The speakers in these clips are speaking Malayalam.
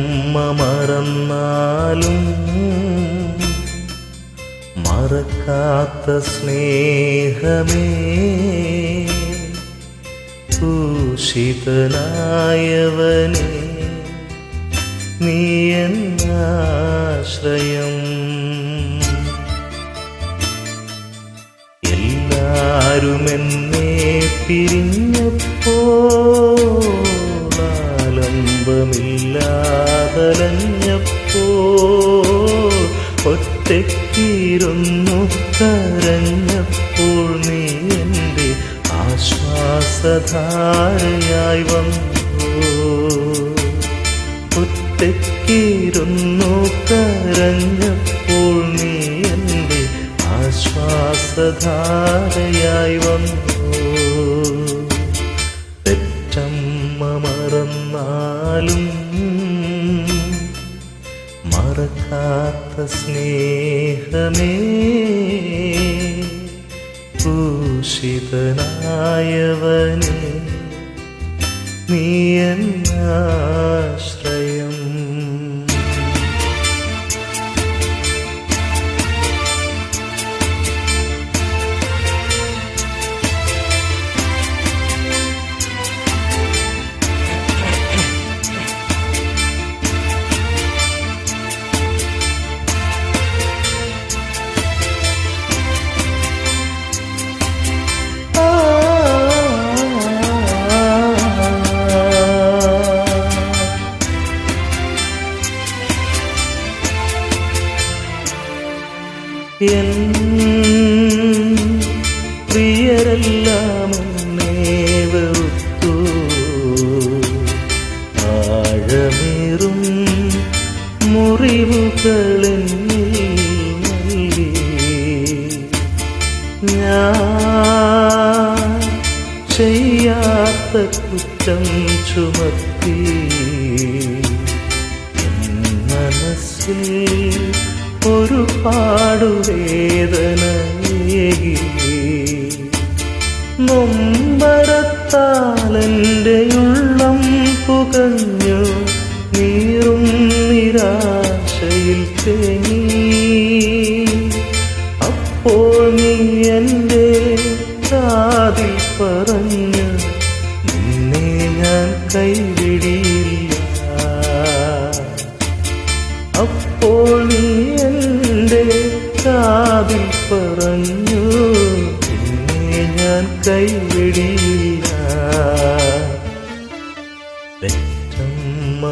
പെറ്റമ്മ മറന്നാലും മറക്കാത്ത സ്നേഹമേ. ദൂഷിതനായവനെ നീ എന്നാശ്രയം. എല്ലാരും പിരിഞ്ഞപ്പോ ആലംബമില്ലാതലഞ്ഞപ്പോ ഒറ്റക്കീരുന്നു കരഞ്ഞപ്പോൾ നീ എന്റെ ആശ്വാസധാരയായി വന്നു. ഒറ്റക്കീരുന്നു കരഞ്ഞപ്പോൾ നീ എന്റെ ആശ്വാസധാരയായി വന്നു. പെറ്റമ്മ മറന്നാലും മറക്കാത്ത സ്നേഹമേ ഭൂഷിതനായവനെ നീ എന്നാശ്രയം ചെയ്യാത്ത കുറ്റം ചുമത്തി മനസ്സിൽ ഒരു പാടുവേദനയേകി നൊമ്പരത്താലെന്റെ ഉള്ളം പുകഞ്ഞു നീറും നിരാശയിൽ തേങ്ങി. പറഞ്ഞു നിന്നെ ഞാൻ കൈവിടിയില്ല അപ്പോൾ നീ എന്റെ കാതിൽ പറഞ്ഞു നിന്നെ ഞാൻ കൈവിടിയില്ല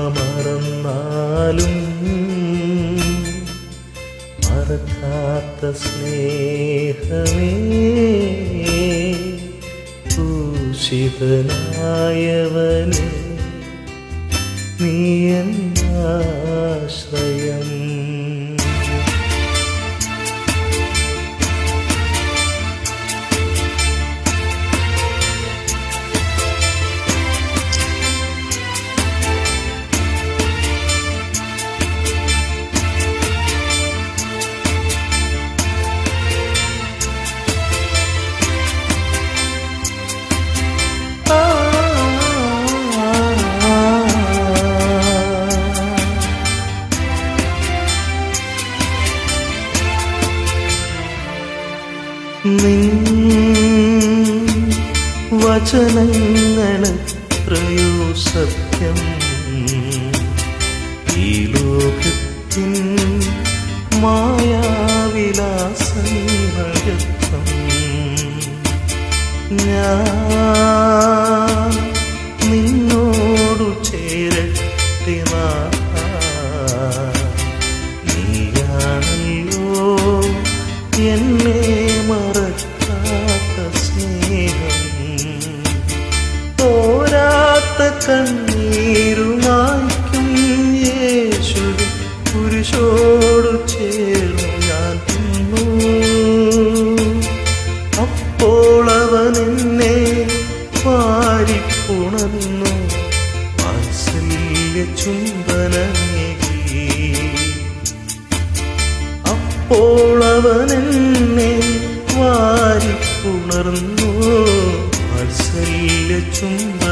മറന്നാലും മറക്കാത്ത സ്നേഹമേ ഭൂഷിതനായവനെ നീ എന്നാശ്രയം വചനങ്ങളെത്രയോ സത്യം ഈ ലോകത്തിൻ മായാവിലാസം ഞാൻ നിന്നോടു ചേരട്ടെ. നീയാണല്ലോ എന്നെ മറക്കാത്ത തോരാത്ത കണ്ണീരുമായിക്കും യേശു. പുരുഷോടു ചേർന്നു ഞാൻ തിന്നു അപ്പോൾ അവൻ എന്നെ പാരിപ്പുണർന്നു വാത്സല്യ ചുംബനമേകി അപ്പോൾ അവൻ എന്നെ വാരിപ്പുണർന്നു. വാത്സല്യ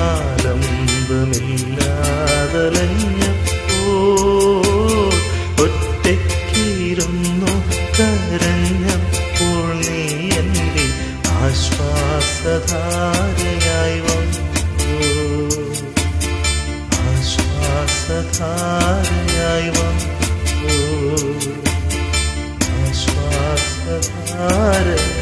ആലംബമില്ലാതലഞ്ഞപ്പോ നീ ആശ്വാസധാരയായി വന്നു. ആശ്വാസധാരയായി വന്നു. ആശ്വാസധാരയായി